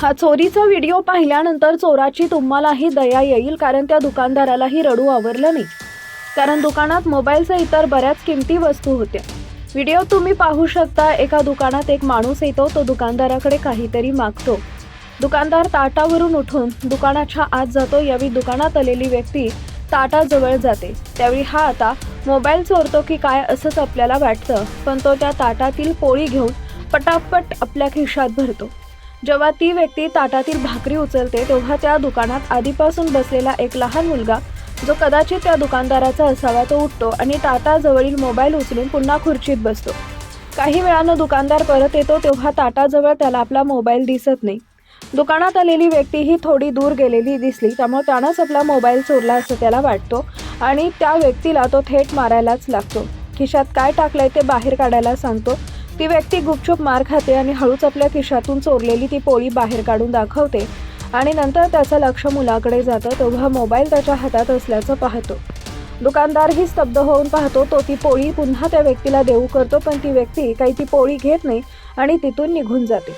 हा चोरीचा व्हिडिओ पाहिल्यानंतर चोराची तुम्हालाही दया येईल कारण त्या दुकानदारालाही रडू आवरलं नाही. कारण दुकानात मोबाईलसह इतर बऱ्याच किमती वस्तू होत्या. व्हिडिओ तुम्ही पाहू शकता एका दुकानात एक माणूस येतो तो दुकानदाराकडे काहीतरी मागतो. दुकानदार ताटावरून उठून दुकानाच्या आत जातो यावेळी दुकानात आलेली व्यक्ती ताटाजवळ जाते. त्यावेळी हा आता मोबाईल चोरतो की काय असंच आपल्याला वाटतं पण तो त्या ताटातील पोळी घेऊन पटापट आपल्या खिशात भरतो. जेव्हा ती व्यक्ती ताटातील भाकरी उचलते तेव्हा त्या दुकानात आधीपासून बसलेला एक लहान मुलगा जो कदाचित त्या दुकानदाराचा असावा तो उठतो आणि ताटाजवळील मोबाईल उचलून पुन्हा खुर्चीत बसतो. काही वेळानं दुकानदार परत येतो तेव्हा ताटाजवळ त्याला आपला मोबाईल दिसत नाही. दुकानात आलेली व्यक्ती ही थोडी दूर गेलेली दिसली त्यामुळे त्यानंच आपला मोबाईल चोरला असं त्याला वाटतो आणि त्या व्यक्तीला तो थेट मारायलाच लागतो. खिशात काय टाकलंय ते बाहेर काढायला सांगतो. ती व्यक्ती गुपचूप मार खाते आणि हळूच आपल्या खिशातून चोरलेली ती पोळी बाहेर काढून दाखवते आणि नंतर त्याचं लक्ष मुलाकडे जातं तेव्हा मोबाईल त्याच्या हातात असल्याचं पाहतो. दुकानदारही स्तब्ध होऊन पाहतो तो ती पोळी पुन्हा त्या व्यक्तीला देऊ करतो पण ती व्यक्ती काही ती पोळी घेत नाही आणि तिथून निघून जाते.